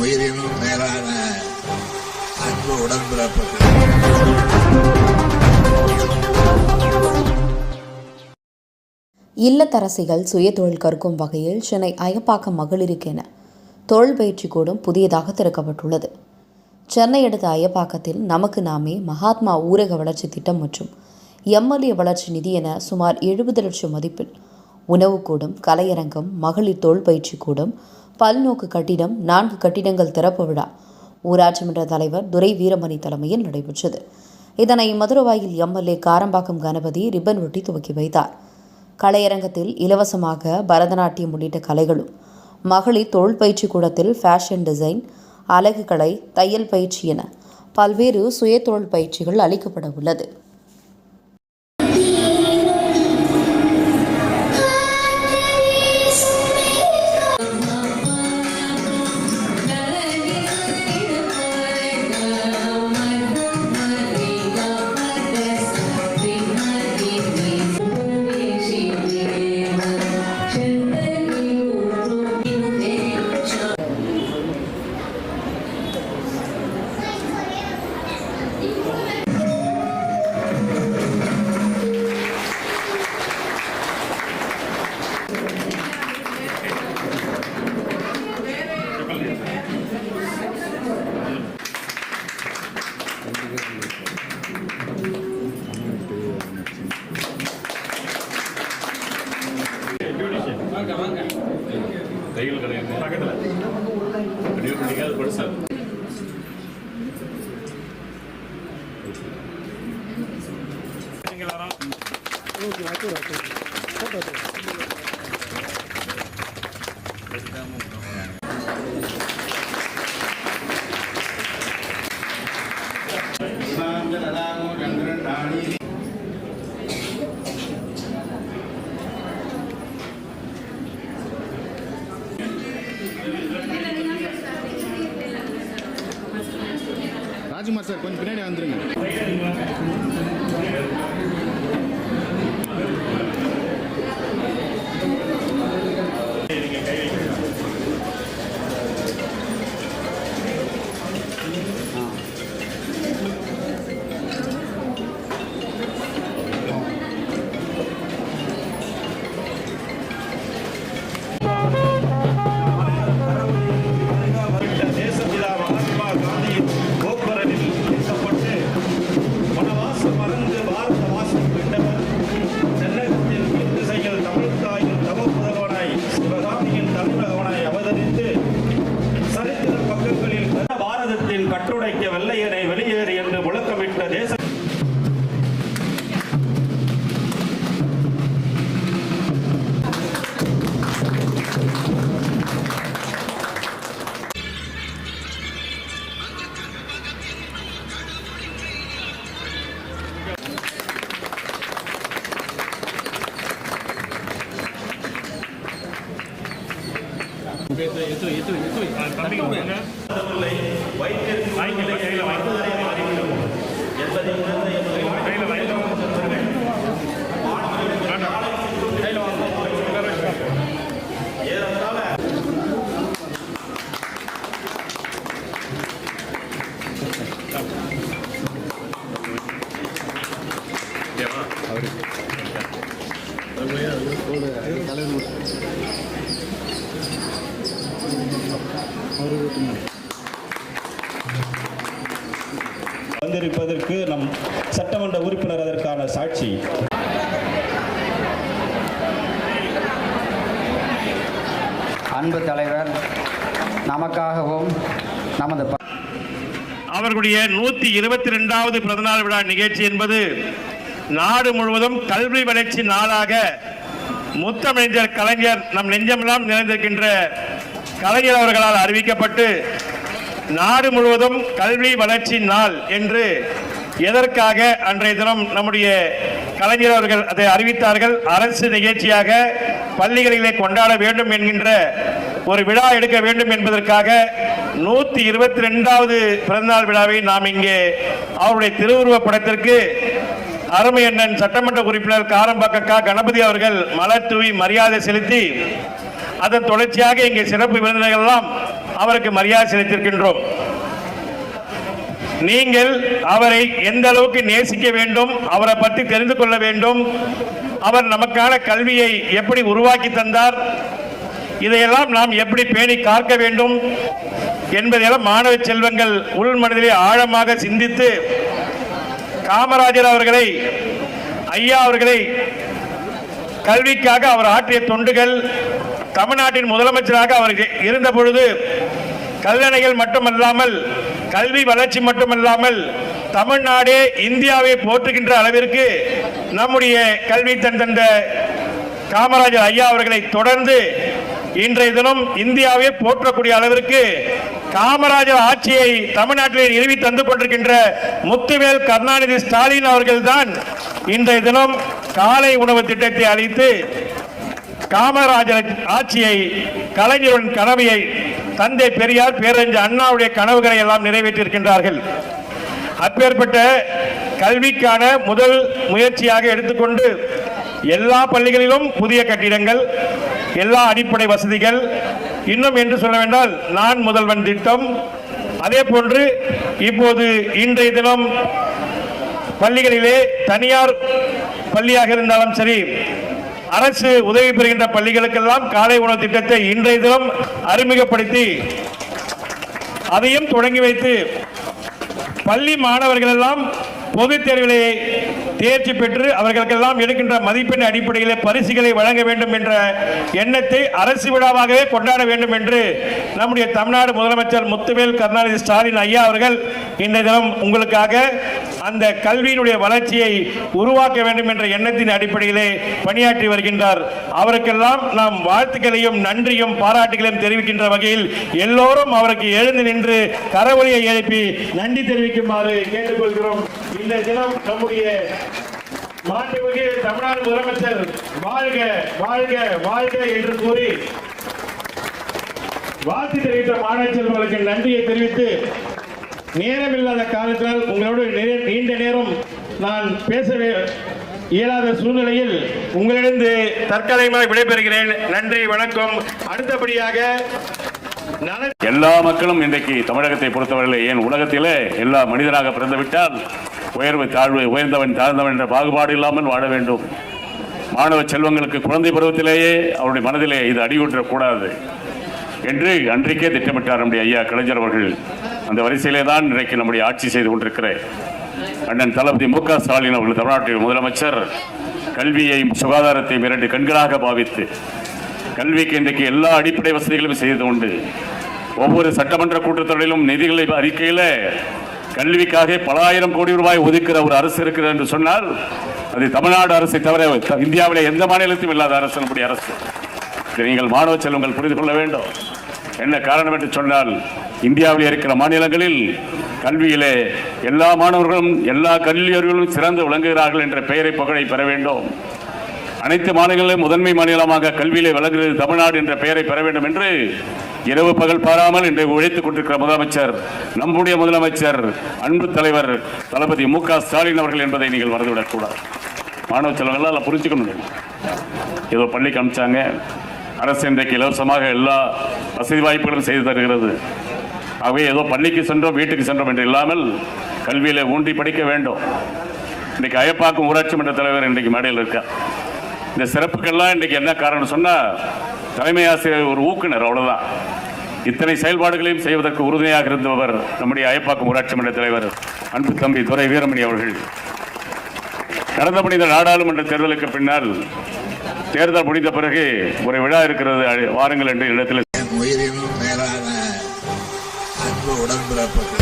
உயிரினும் மேலான அன்பு உடன்பிறப்புகள். இல்லத்தரசிகள் சுயதொழில் கற்கும் வகையில் சென்னை அயப்பாக்கம் மகளிருக்கென தொழில் பயிற்சி கூடம் புதியதாக திறக்கப்பட்டுள்ளது. சென்னை அடுத்த அயப்பாக்கத்தில் நமக்கு நாமே மகாத்மா ஊரக வளர்ச்சி திட்டம் மற்றும் எம்எல்ஏ வளர்ச்சி நிதி என சுமார் எழுபது லட்சம் மதிப்பில் உணவுக்கூடம் கலையரங்கம் மகளிர் தொழில் பயிற்சி கூடம் பல்நோக்கு கட்டிடம் நான்கு கட்டிடங்கள் திறப்பு விழா. ஊராட்சி மன்ற தலைவர் துரை வீரமணி தலைமையில் நடைபெற்றது. இதனை மதுரவாயில் எம்எல்ஏ காரம்பாக்கம் கணபதி ரிப்பன் ஒட்டி துவக்கி வைத்தார். கலையரங்கத்தில் இலவசமாக பரதநாட்டியம் உள்ளிட்ட கலைகளும் மகளிர் தொழில் பயிற்சி கூடத்தில் ஃபேஷன் டிசைன் அழகு கலை தையல் பயிற்சி என பல்வேறு சுயதொழில் பயிற்சிகள் அளிக்கப்பட உள்ளது. நியூ பில்டிங் அது பெருசா ராஜ்குமார் சார் கொஞ்சம் பின்னாடி வந்துருங்க. வந்திருப்பதற்கு நம் சட்டமன்ற உறுப்பினர் அதற்கான சாட்சி. அன்பு தலைவர் நமக்காகவும் நமது அவர்களுடைய நூத்தி இருபத்தி ரெண்டாவது பிறந்தநாள் விழா நிகழ்ச்சி என்பது நாடு முழுவதும் கல்வி வளர்ச்சி நாளாக முத்தமிழர் கலைஞர் நம் நெஞ்சமெல்லாம் நிறைந்திருக்கின்ற கலைஞர் அவர்களால் அறிவிக்கப்பட்டு நாடு முழுவதும் கல்வி வளர்ச்சி நாள் என்று எதற்காக அன்றைய தினம் நம்முடைய கலைஞர் அவர்கள் அதை அறிவித்தார்கள்? அரசு நிகழ்ச்சியாக பள்ளிகளிலே கொண்டாட வேண்டும் என்கின்ற ஒரு விழா எடுக்க வேண்டும் என்பதற்காக நூத்தி இருபத்தி ரெண்டாவது பிறந்தநாள் விழாவை நாம் இங்கே அவருடைய திருவுருவ படத்திற்கு அருமை அண்ணன் சட்டமன்ற உறுப்பினர் காரம்பாக்கா கணபதி அவர்கள் மலர் தூவி மரியாதை செலுத்தி அதன் தொடர்ச்சியாக இங்கே சிறப்பு விருந்தினர்கள் எல்லாம் அவருக்கு மரியாதை செலுத்தியிருக்கின்றோம். நீங்கள் அவரை எந்த அளவுக்கு நேசிக்க வேண்டும் அவரை பற்றி தெரிந்து கொள்ள வேண்டும் அவர் நமக்கான கல்வியை எப்படி உருவாக்கி தந்தார் இதையெல்லாம் நாம் எப்படி பேணி காக்க வேண்டும் என்பதையெல்லாம் மாணவ செல்வங்கள் உள் மனதிலே ஆழமாக சிந்தித்து காமராஜர் அவர்களை ஐயா அவர்களை கல்விக்காக அவர் ஆற்றிய தொண்டுகள் தமிழ்நாட்டின் முதலமைச்சராக அவர் இருந்த பொழுது கல்லணைகள் மட்டுமல்லாமல் கல்வி வளர்ச்சி மட்டுமல்லாமல் தமிழ்நாடே இந்தியாவை போற்றுகின்ற அளவிற்கு நம்முடைய கல்வி தன் தந்த காமராஜர் ஐயா அவர்களை தொடர்ந்து இன்றைய தினம் இந்தியாவே போற்றக்கூடிய அளவிற்கு காமராஜர் ஆட்சியை தமிழ்நாட்டில் நிறுவி தந்து கொண்டிருக்கின்ற முத்துவேல் கருணாநிதி ஸ்டாலின் அவர்கள்தான் இன்றைய தினம் காலை உணவு திட்டத்தை அளித்து காமராஜர் ஆட்சியை கலைஞரின் கனவையை தந்தை பெரியார் பேரறிஞர் அண்ணாவுடைய கனவுகளை எல்லாம் நிறைவேற்றியிருக்கின்றார்கள். அப்பேற்பட்ட கல்விக்கான முதல் முயற்சியாக எடுத்துக்கொண்டு எல்லா பள்ளிகளிலும் புதிய கட்டிடங்கள் எல்லா அடிப்படை வசதிகள் இன்னும் என்று சொல்ல வேண்டால் நான் முதல்வன் திட்டம். அதே போன்று இப்போது இன்றைய தினம் பள்ளிகளிலே தனியார் பள்ளியாக இருந்தாலும் சரி அரசு உதவி பெறுகின்ற பள்ளிகளுக்கெல்லாம் காலை உணவு திட்டத்தை இன்றைய தினம் அறிமுகப்படுத்தி அதையும் தொடங்கி வைத்து பள்ளி மாணவர்களெல்லாம் பொதுத் தேர்விலே தேர்ச்சி பெற்று அவர்களுக்கெல்லாம் எடுக்கின்ற மதிப்பெண் அடிப்படையிலே பரிசுகளை வழங்க வேண்டும் என்ற எண்ணத்தை அரசு விழாவாகவே கொண்டாட வேண்டும் என்று நம்முடைய தமிழ்நாடு முதலமைச்சர் முத்துவேல் கருணாநிதி ஸ்டாலின் ஐயா அவர்கள் இன்றைய தினம் உங்களுக்காக அந்த கல்வியினுடைய வளர்ச்சியை உருவாக்க வேண்டும் என்ற எண்ணத்தின் அடிப்படையிலே பணியாற்றி வருகின்றார். அவருக்கெல்லாம் நாம் வாழ்த்துக்களையும் நன்றியும் பாராட்டுகளையும் தெரிவிக்கின்ற வகையில் எல்லோரும் அவருக்கு எழுந்து நின்று கரவொலியை எழுப்பி நன்றி தெரிவிக்குமாறு கேட்டுக்கொள்கிறோம். இந்த தினம் நம்முடைய மாண்புமிகு தமிழ்நாடு முதலமைச்சர் வாழ்க வாழ்க வாழ்க என்று கூறி வாழ்த்து தெரிவித்த மாணவ செல்வங்களுக்கு நன்றியை தெரிவித்து நேரமில்லாத காலத்தால் உங்களோடு நீண்ட நேரம் நான் பேச இயலாத சூழ்நிலையில் உங்களிடந்து தற்காலிகமாக விடைபெறுகிறேன். நன்றி வணக்கம். அடுத்தபடியாக எல்லா மக்களும் இன்றைக்கு தமிழகத்தை பொறுத்தவரையில் ஏன் உலகத்திலே எல்லா மனிதனாக பிறந்துவிட்டால் உயர்வு தாழ்வு உயர்ந்தவன் தாழ்ந்தவன் என்ற பாகுபாடு இல்லாமல் வாழ வேண்டும். மாணவ செல்வங்களுக்கு குழந்தை பருவத்திலேயே அவருடைய மனதிலே இது அடியுற்றக்கூடாது என்று அன்றைக்கே திட்டமிட்டார் நம்முடைய ஐயா கலைஞர் அவர்கள். அந்த வரிசையிலே தான் இன்றைக்கு நம்முடைய ஆட்சி செய்து கொண்டிருக்கிற அண்ணன் தளபதி மு க ஸ்டாலின் அவர்கள் தமிழ்நாட்டின் முதலமைச்சர் கல்வியையும் சுகாதாரத்தையும் இரண்டு கண்களாக பாவித்து கல்விக்கு இன்றைக்கு எல்லா அடிப்படை வசதிகளும் செய்து உண்டு ஒவ்வொரு சட்டமன்ற கூட்டத்தொடரிலும் நிதிகளை அறிக்கையில் கல்விக்காக பல ஆயிரம் கோடி ரூபாய் ஒதுக்கிற ஒரு அரசு இருக்கிறது என்று சொன்னால் அது தமிழ்நாடு அரசை தவிர இந்தியாவில் இந்தியாவிலே எந்த மாநிலத்திலும் இல்லாத அரசு நம்முடைய அரசு. நீங்கள் மாணவ செல்வங்கள் புரிந்து கொள்ள வேண்டும். என்ன காரணம் என்று சொன்னால் இந்தியாவில் இருக்கிற மாநிலங்களில் கல்வியிலே எல்லா மாணவர்களும் எல்லா கல்வியர்களும் சிறந்து விளங்குகிறார்கள் என்ற பெயரை புகழை பெற வேண்டும். அனைத்து மாநிலங்களிலும் முதன்மை மாநிலமாக கல்வியிலே விளங்குகிறது தமிழ்நாடு என்ற பெயரை பெற வேண்டும் என்று இரவு பகல் பாராமல் இன்று உழைத்துக் கொண்டிருக்கிற முதலமைச்சர் நம்முடைய முதலமைச்சர் அன்பு தலைவர் தளபதி மு ஸ்டாலின் அவர்கள் என்பதை நீங்கள் மறந்துவிடக்கூடாது. மாணவ செல்வங்கள் எல்லாம் புரிஞ்சுக்கணும் ஏதோ பள்ளிக்கு அனுப்பிச்சாங்க. அரசு இன்றைக்கு இலவசமாக எல்லா வசதி வாய்ப்புகளும் செய்து தருகிறது. ஆகவே ஏதோ பள்ளிக்கு சென்றோம் வீட்டுக்கு சென்றோம் என்று இல்லாமல் கல்வியில் ஊன்றி படிக்க வேண்டும். இன்றைக்கு அயப்பாக்கம் ஊராட்சி மன்ற தலைவர் இன்றைக்கு மேடையில் இருக்கார். இந்த சிறப்புக்கெல்லாம் இன்றைக்கு என்ன காரணம் சொன்னால் தலைமை ஆசிரியர் ஒரு ஊக்குனர் அவ்வளோதான் இத்தனை செயல்பாடுகளையும் செய்வதற்கு உறுதுணையாக இருந்தவர் நம்முடைய அயப்பாக்கம் ஊராட்சி மன்ற தலைவர் அன்பு தம்பி துரை வீரமணி அவர்கள். நடந்த முடிந்த நாடாளுமன்ற தேர்தலுக்கு பின்னால் தேர்தல் முடிந்த பிறகு ஒரு விழா இருக்கிறது. வாருங்கள் என்று இடத்தில் உயிரினும் மேலான அன்பு உடன்பிறப்புகள்.